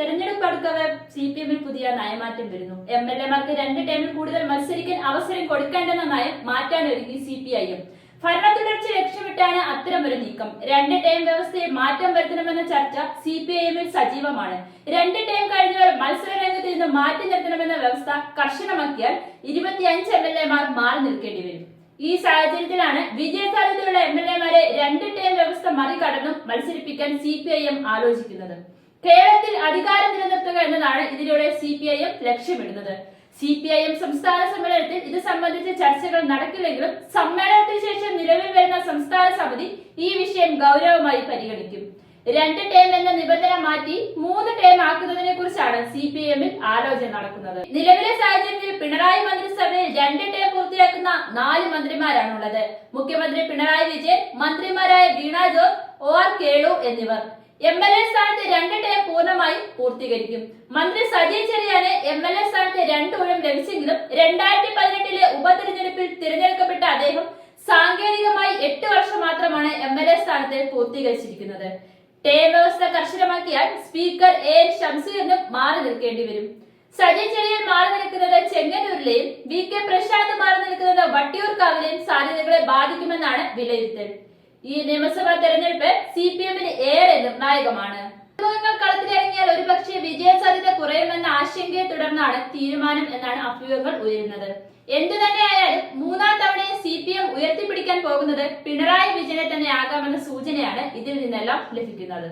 തെരഞ്ഞെടുപ്പ് അടുക്കവെ C P എമ്മിൽ പുതിയ നയമാറ്റം വരുന്നു. എം എൽ എമാർക്ക് രണ്ട് ടൈമിൽ കൂടുതൽ മത്സരിക്കാൻ അവസരം കൊടുക്കേണ്ടെന്ന നയം മാറ്റാൻ ഒരുങ്ങി സി പി ഐ എം ഭരണ തുടർച്ച ലക്ഷ്യമിട്ടാണ് അത്തരമൊരു നീക്കം. രണ്ട് ടൈം വ്യവസ്ഥയിൽ മാറ്റം വരുത്തണമെന്ന ചർച്ച സി പി ഐ എമ്മിൽ സജീവമാണ്. രണ്ട് ടൈം കഴിഞ്ഞവർ മത്സര രംഗത്ത് നിന്ന് മാറ്റി നിർത്തണമെന്ന വ്യവസ്ഥ കർശനമാക്കിയാൽ ഇരുപത്തിയഞ്ച് എം എൽ എമാർ മാറി നിൽക്കേണ്ടി വരും. ഈ സാഹചര്യത്തിലാണ് വിജയ സാധ്യതയുള്ള എം എൽ എമാരെ രണ്ട് ടൈം വ്യവസ്ഥ മറികടന്നും മത്സരിപ്പിക്കാൻ സി പി ഐ എം ആലോചിക്കുന്നത്. കേരളത്തിൽ അധികാരം നിലനിർത്തുക എന്നതാണ് ഇതിലൂടെ സി പി ഐ എം ലക്ഷ്യമിടുന്നത്. സി പി ഐ എം സംസ്ഥാന സമ്മേളനത്തിൽ ഇത് സംബന്ധിച്ച ചർച്ചകൾ നടക്കില്ലെങ്കിലും സമ്മേളനത്തിന് ശേഷം നിലവിൽ വരുന്ന സംസ്ഥാന സമിതി ഈ വിഷയം ഗൗരവമായി പരിഗണിക്കും. രണ്ട് ടേം എന്ന നിബന്ധന മാറ്റി മൂന്ന് ടേം ആക്കുന്നതിനെ കുറിച്ചാണ് സി പി എമ്മിൽ ആലോചന നടക്കുന്നത്. നിലവിലെ സാഹചര്യത്തിൽ പിണറായി മന്ത്രിസഭയിൽ രണ്ട് ടേം പൂർത്തിയാക്കുന്ന നാല് മന്ത്രിമാരാണ് ഉള്ളത് മുഖ്യമന്ത്രി പിണറായി വിജയൻ മന്ത്രിമാരായ Veena George O R Kelu എന്നിവർ. എം എൽ എ സ്ഥാനത്ത് രണ്ട് ടേം പൂർണമായി പൂർത്തീകരിക്കും. മന്ത്രി സജി ചെറിയാന് എം എൽ എ സ്ഥാനത്ത് രണ്ട് ഊഴം ലഭിച്ചെങ്കിലും രണ്ടായിരത്തി പതിനെട്ടിലെ ഉപതെരഞ്ഞെടുപ്പിൽ തിരഞ്ഞെടുക്കപ്പെട്ട അദ്ദേഹം സാങ്കേതികമായി എട്ട് വർഷം മാത്രമാണ് എം എൽ എ സ്ഥാനത്ത് പൂർത്തീകരിച്ചിരിക്കുന്നത്. ടേം വ്യവസ്ഥ കർശനമാക്കിയാൽ സ്പീക്കർ എ ഷംസീറിനും മാറി നിൽക്കേണ്ടി വരും. സജി ചെറിയൻ മാറി നിൽക്കുന്നത് ചെങ്ങന്നൂരിലെയും വി കെ പ്രശാന്ത് മാറി നിൽക്കുന്നത് വട്ടിയൂർക്കാവിലെയും സാധ്യതകളെ ബാധിക്കുമെന്നാണ് വിലയിരുത്തൽ. ഈ നിയമസഭാ തെരഞ്ഞെടുപ്പ് സി പി എമ്മിന് ഏറെ നിർണായകമാണ്. അഭിമുഖങ്ങൾ കളത്തിലിറങ്ങിയാൽ ഒരുപക്ഷെ വിജയ സാധ്യത കുറയുമെന്ന ആശങ്കയെ തുടർന്നാണ് തീരുമാനം എന്നാണ് അഭ്യൂഹങ്ങൾ ഉയരുന്നത്. എന്തു തന്നെയായാലും മൂന്നാം തവണ സി പി എം ഉയർത്തിപ്പിടിക്കാൻ പോകുന്നത് പിണറായി വിജയനെ തന്നെ ആകാമെന്ന സൂചനയാണ് ഇതിൽ നിന്നെല്ലാം ലഭിക്കുന്നത്.